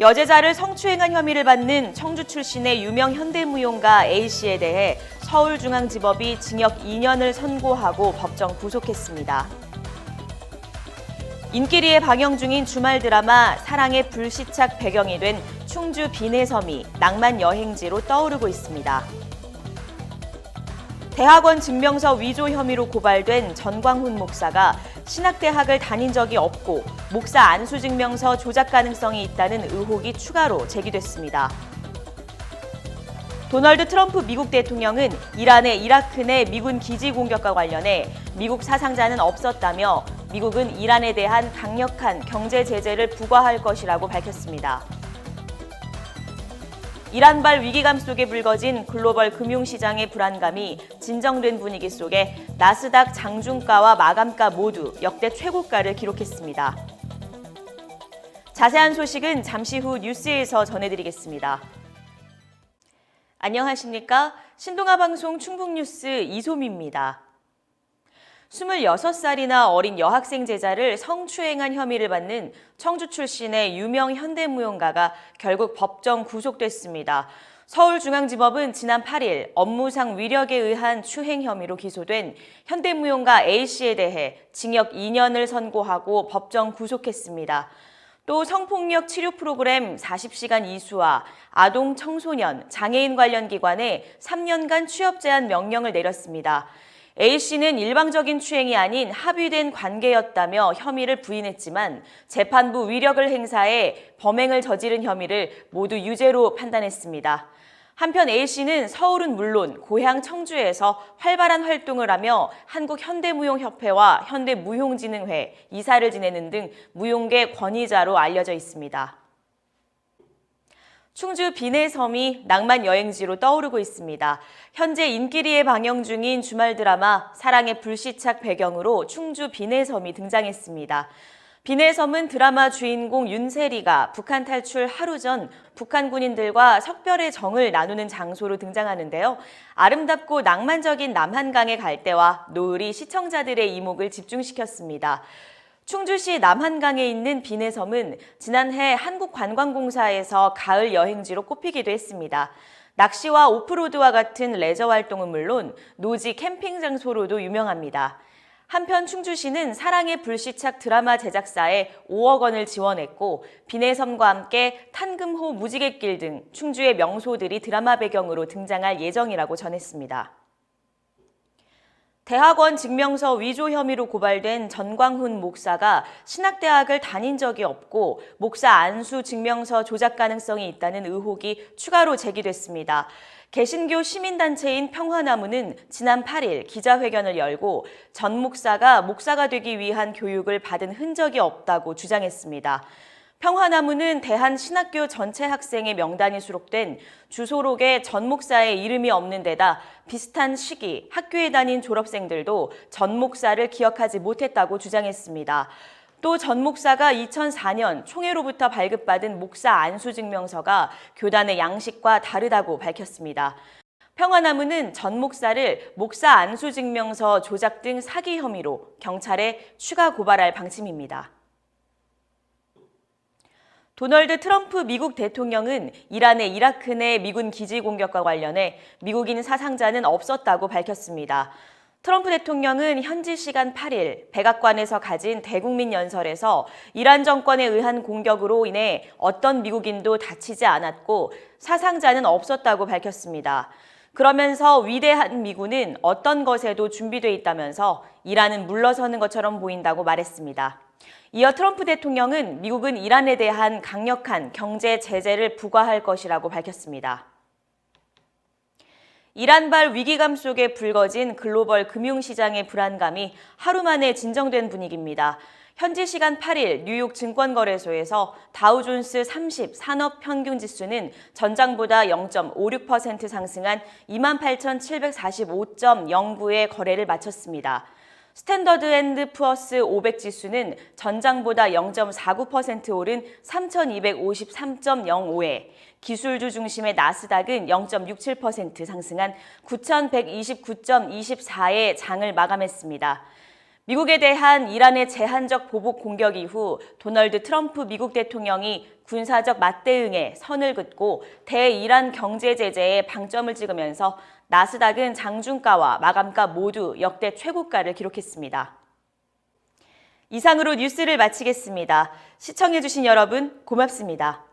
여제자를 성추행한 혐의를 받는 청주 출신의 유명 현대무용가 A씨에 대해 서울중앙지법이 징역 2년을 선고하고 법정 구속했습니다. 인기리에 방영 중인 주말 드라마 사랑의 불시착 배경이 된 충주 비내섬이 낭만 여행지로 떠오르고 있습니다. 대학원 증명서 위조 혐의로 고발된 전광훈 목사가 신학대학을 다닌 적이 없고 목사 안수 증명서 조작 가능성이 있다는 의혹이 추가로 제기됐습니다. 도널드 트럼프 미국 대통령은 이란의 이라크 내 미군 기지 공격과 관련해 미국 사상자는 없었다며 미국은 이란에 대한 강력한 경제 제재를 부과할 것이라고 밝혔습니다. 이란발 위기감 속에 불거진 글로벌 금융시장의 불안감이 진정된 분위기 속에 나스닥 장중가와 마감가 모두 역대 최고가를 기록했습니다. 자세한 소식은 잠시 후 뉴스에서 전해드리겠습니다. 안녕하십니까? 신동아 방송 충북뉴스 이소미입니다. 26살이나 어린 여학생 제자를 성추행한 혐의를 받는 청주 출신의 유명 현대무용가가 결국 법정 구속됐습니다. 서울중앙지법은 지난 8일 업무상 위력에 의한 추행 혐의로 기소된 현대무용가 A씨에 대해 징역 2년을 선고하고 법정 구속했습니다. 또 성폭력 치료 프로그램 40시간 이수와 아동 청소년 장애인 관련 기관에 3년간 취업 제한 명령을 내렸습니다. A씨는 일방적인 추행이 아닌 합의된 관계였다며 혐의를 부인했지만 재판부 위력을 행사해 범행을 저지른 혐의를 모두 유죄로 판단했습니다. 한편 A씨는 서울은 물론 고향 청주에서 활발한 활동을 하며 한국현대무용협회와 현대무용진흥회 이사를 지내는 등 무용계 권위자로 알려져 있습니다. 충주 비내섬이 낭만 여행지로 떠오르고 있습니다. 현재 인기리에 방영 중인 주말 드라마 사랑의 불시착 배경으로 충주 비내섬이 등장했습니다. 비내섬은 드라마 주인공 윤세리가 북한 탈출 하루 전 북한 군인들과 석별의 정을 나누는 장소로 등장하는데요. 아름답고 낭만적인 남한강의 갈대와 노을이 시청자들의 이목을 집중시켰습니다. 충주시 남한강에 있는 비내섬은 지난해 한국관광공사에서 가을 여행지로 꼽히기도 했습니다. 낚시와 오프로드와 같은 레저 활동은 물론 노지 캠핑 장소로도 유명합니다. 한편 충주시는 사랑의 불시착 드라마 제작사에 5억 원을 지원했고 비내섬과 함께 탄금호 무지갯길 등 충주의 명소들이 드라마 배경으로 등장할 예정이라고 전했습니다. 대학원 증명서 위조 혐의로 고발된 전광훈 목사가 신학대학을 다닌 적이 없고 목사 안수 증명서 조작 가능성이 있다는 의혹이 추가로 제기됐습니다. 개신교 시민단체인 평화나무는 지난 8일 기자회견을 열고 전 목사가 목사가 되기 위한 교육을 받은 흔적이 없다고 주장했습니다. 평화나무는 대한신학교 전체 학생의 명단이 수록된 주소록에 전 목사의 이름이 없는 데다 비슷한 시기 학교에 다닌 졸업생들도 전 목사를 기억하지 못했다고 주장했습니다. 또전 목사가 2004년 총회로부터 발급받은 목사 안수 증명서가 교단의 양식과 다르다고 밝혔습니다. 평화나무는 전 목사를 목사 안수 증명서 조작 등 사기 혐의로 경찰에 추가 고발할 방침입니다. 도널드 트럼프 미국 대통령은 이란의 이라크 내 미군 기지 공격과 관련해 미국인 사상자는 없었다고 밝혔습니다. 트럼프 대통령은 현지 시간 8일 백악관에서 가진 대국민 연설에서 이란 정권에 의한 공격으로 인해 어떤 미국인도 다치지 않았고 사상자는 없었다고 밝혔습니다. 그러면서 위대한 미군은 어떤 것에도 준비돼 있다면서 이란은 물러서는 것처럼 보인다고 말했습니다. 이어 트럼프 대통령은 미국은 이란에 대한 강력한 경제 제재를 부과할 것이라고 밝혔습니다. 이란발 위기감 속에 불거진 글로벌 금융시장의 불안감이 하루 만에 진정된 분위기입니다. 현지 시간 8일 뉴욕 증권거래소에서 다우존스 30 산업 평균 지수는 전장보다 0.56% 상승한 28,745.09의 거래를 마쳤습니다. 스탠더드 앤드 푸어스 500 지수는 전장보다 0.49% 오른 3,253.05에 기술주 중심의 나스닥은 0.67% 상승한 9,129.24의 장을 마감했습니다. 미국에 대한 이란의 제한적 보복 공격 이후 도널드 트럼프 미국 대통령이 군사적 맞대응에 선을 긋고 대이란 경제 제재에 방점을 찍으면서 나스닥은 장중가와 마감가 모두 역대 최고가를 기록했습니다. 이상으로 뉴스를 마치겠습니다. 시청해주신 여러분 고맙습니다.